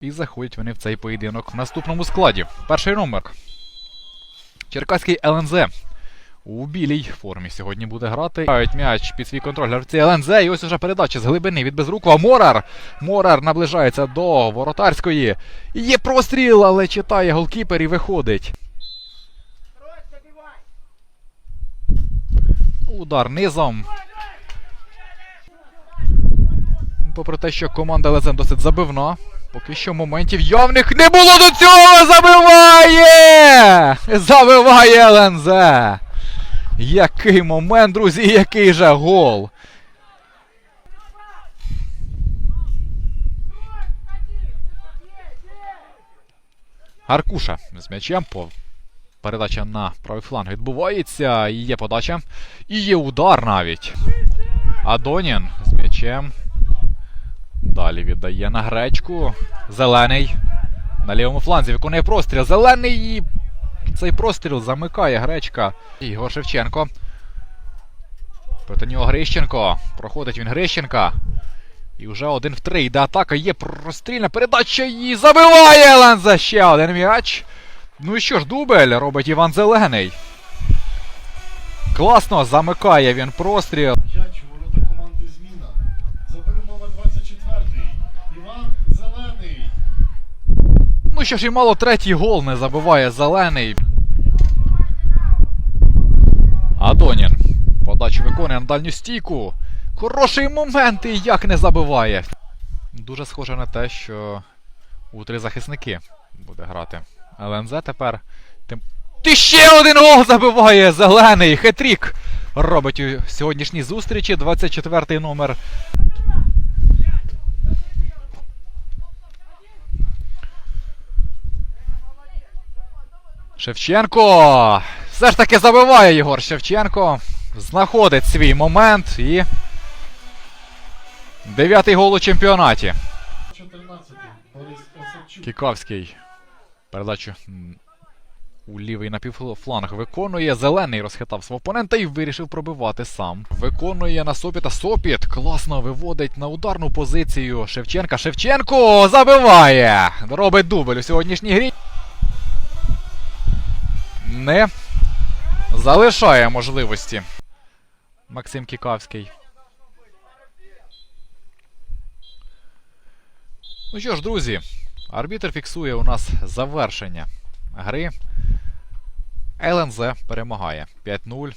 І заходять вони в цей поєдинок в наступному складі. Перший номер. Черкаський ЛНЗ. У білій формі сьогодні буде грати. Грають м'яч під свій контроль гравці ЛНЗ. І ось уже передача з глибини від Безрукова. Морар. Морар наближається до воротарської. Є простріл, але читає голкіпер і виходить. Удар низом. Попри те, що команда Лезен досить забивна. Поки що моментів явних не було до цього! Забиває! Забиває ЛНЗ! Який момент, друзі, який же гол! Аркуша з м'ячем передача на правий фланг відбувається. Є подача. І є удар навіть. Адонін з м'ячем. Далі віддає на гречку. Зелений. На лівому фланзі виконує простріл. Зелений цей простріл замикає гречка. Ігор Шевченко. Проти нього Грищенко. Проходить він Грищенка. І вже один в три. Йде атака. Є прострільна передача і забиває Ленза ще один м'яч. Ну і що ж, дубль робить Іван Зелений. Класно замикає він простріл. М'яч у ворота команди Зміна. Забери номер 24. Іван Зелений. Ну що ж і мало третій гол не забиває зелений. Адонін. Подачу виконує на дальню стійку. Хороший момент і як не забиває. Дуже схоже на те, що у три захисники буде грати. ЛНЗ тепер. Тим... Ти ще один гол забиває! Зелений! Хетрік! Робить у сьогоднішній зустрічі 24-й номер. Шевченко! Все ж таки забиває Єгор Шевченко. Знаходить свій момент і. Дев'ятий гол у чемпіонаті. 14. Борис Осадчук. Кікавський. Передачу у лівий напівфланг виконує. Зелений розхитав свого опонента і вирішив пробивати сам. Виконує на Сопіта. Сопіт класно виводить на ударну позицію Шевченка. Шевченко забиває! Робить дубль у сьогоднішній грі. Не залишає можливості. Максим Кікавський. Ну що ж, друзі, арбітр фіксує у нас завершення гри. ЛНЗ перемагає 5-0